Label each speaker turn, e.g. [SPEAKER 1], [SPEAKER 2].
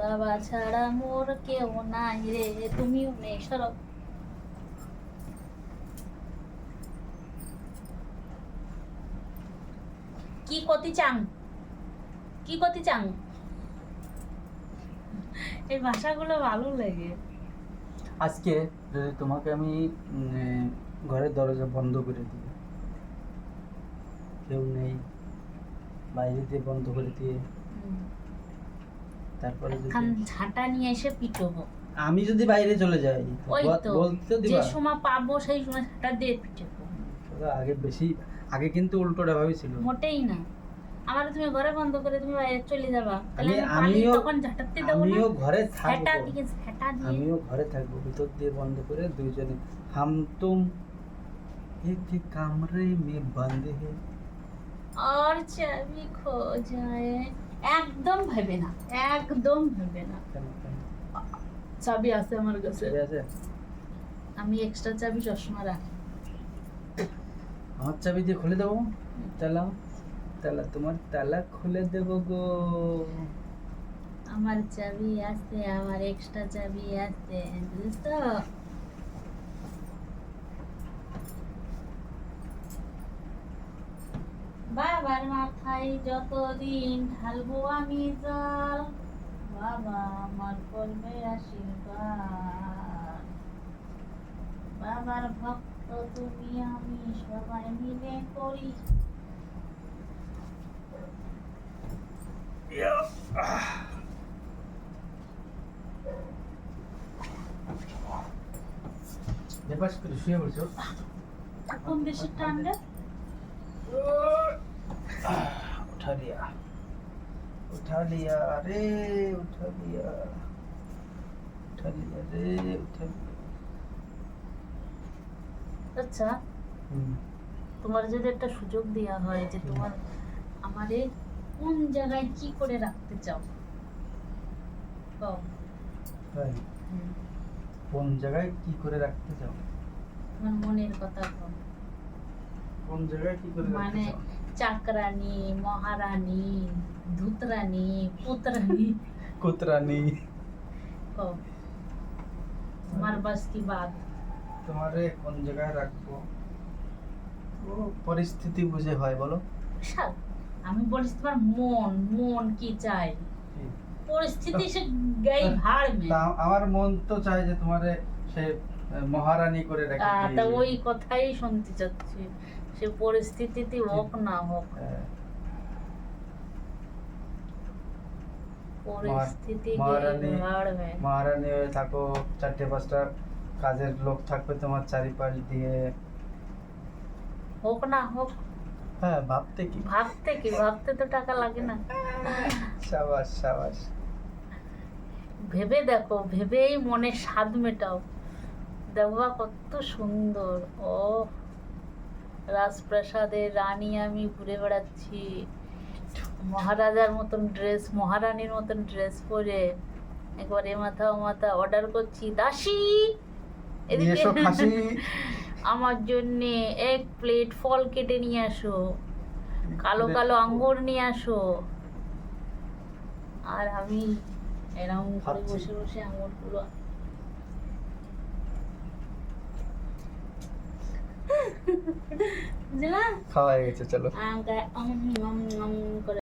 [SPEAKER 1] বাবা ছাড়া মোর কেউ নাই রে তুমিও নেই সরো। কি করতে চাং কি করতে চাং এই ভাষাগুলো ভালো লাগে।
[SPEAKER 2] আজকে যদি তোমাকে আমি ঘরের দরজা বন্ধ করে দিই। কেউ নেই বাইরে দিয়ে বন্ধ করে দিয়ে। তারপরে
[SPEAKER 1] ঝাঁটা নিয়ে এসে পিটবো।
[SPEAKER 2] আমি যদি বাইরে চলে যাই
[SPEAKER 1] ওই তো
[SPEAKER 2] বলতে তো
[SPEAKER 1] যে সময় পাবো সেই সময় ঝাঁটা দিয়ে পিটবো।
[SPEAKER 2] আগে বেশি আগে কিন্তু উল্টোটা ভাবেছিল।
[SPEAKER 1] মোটেই না। আমার তুমি ঘরে বন্ধ করে তুমি বাইরে চলে যাবা। তাহলে
[SPEAKER 2] আমিও-
[SPEAKER 1] তখন ঝাঁটাতে দেবো
[SPEAKER 2] আমিও ঘরে
[SPEAKER 1] ঝাঁটা দিয়ে ঝাঁটা দিয়ে।
[SPEAKER 2] আমিও ঘরে থাকব ভিতর দিয়ে বন্ধ করে দুইজনে। হাম তুম এক কামরে মে বন্ধ হে।
[SPEAKER 1] আর চাবি খো যায় একদম ভেবে না একদম ভেবে না। চাবি আছে আমার কাছে। আমি এক্সট্রা চাবি সবসময় রাখি।
[SPEAKER 2] আমার চাবি দিয়ে খুলে দেবো। তালা তালা তোমার তালা খুলে দেবো গো।
[SPEAKER 1] আমার চাবি আছে আমার এক্সট্রা চাবি আছে বুঝিস তো বাবার মাথায় যতদিন ঢালবো আমি জল বাবা আমার করবে আশীর্বাদ। বাবার ভক্ত তুমি আমি সবাই মিলে করি।
[SPEAKER 2] শুয়ে পড়ছো।
[SPEAKER 1] কোন দেশের ঠান্ডা?
[SPEAKER 2] उठा लिया उठा लिया रे उठा लिया उठा लिया रे उठा लिया
[SPEAKER 1] আচ্ছা
[SPEAKER 2] হুম।
[SPEAKER 1] তোমার যদি একটা সুযোগ দেওয়া হয় যে তোমার আমারে কোন জায়গায় কি করে রাখতে চাও কও।
[SPEAKER 2] তাই
[SPEAKER 1] হুম,
[SPEAKER 2] কোন জায়গায় কি করে রাখতে চাও
[SPEAKER 1] তোমার মনের কথা কও।
[SPEAKER 2] কোন জায়গায় কি করে রাখতে
[SPEAKER 1] মানে
[SPEAKER 2] চাও
[SPEAKER 1] চাকরানি মহারানী ধুতরানী পুতরানী
[SPEAKER 2] কুতরানি।
[SPEAKER 1] তোমার বাস কি বাত
[SPEAKER 2] তোমারে কোন জায়গায় রাখব ও পরিস্থিতি বুঝে হয় বলো
[SPEAKER 1] বিশাল আমি বলছি তোমার মন মন কি চাই পরিস্থিতি সে গাই ভাড় মে
[SPEAKER 2] আমার মন তো চায় যে তোমারে সে মহারানী করে রেখে
[SPEAKER 1] আহ, তা ওই কথাই শুনতে চাচ্ছি। সে পরিস্থিতিতে হোক না হোক।
[SPEAKER 2] হ্যাঁ,
[SPEAKER 1] পরিস্থিতি
[SPEAKER 2] মহারানী হয়ে থাকো চারটে পাঁচটা কাজের লোক থাকবে তোমার চারিপাশ দিয়ে।
[SPEAKER 1] হোক না হোক।
[SPEAKER 2] হ্যাঁ ভাবতে কি?
[SPEAKER 1] ভাবতে কি? ভাবতে তো টাকা লাগে না।
[SPEAKER 2] সাবাস সাবাস।
[SPEAKER 1] ভেবে দেখো ভেবেই মনে স্বাদ মেটাও। দেখবা কত সুন্দর। ও রাজপ্রাসাদের রানী আমি ঘুরে বেড়াচ্ছি। মহারাজার মতন ড্রেস মহারানীর মতন ড্রেস পরে একবার এ মাথা ও মাথা অর্ডার করছি। দাসী!
[SPEAKER 2] খাসি।
[SPEAKER 1] আমার জন্য এক প্লেট ফল কেটে নিয়ে আসো। কালো কালো আঙ্গুর নিয়ে আসো। আর আমি এরকম করে। বসে বসে আঙুরগুলো
[SPEAKER 2] খাওয়া হয়ে গেছে চলো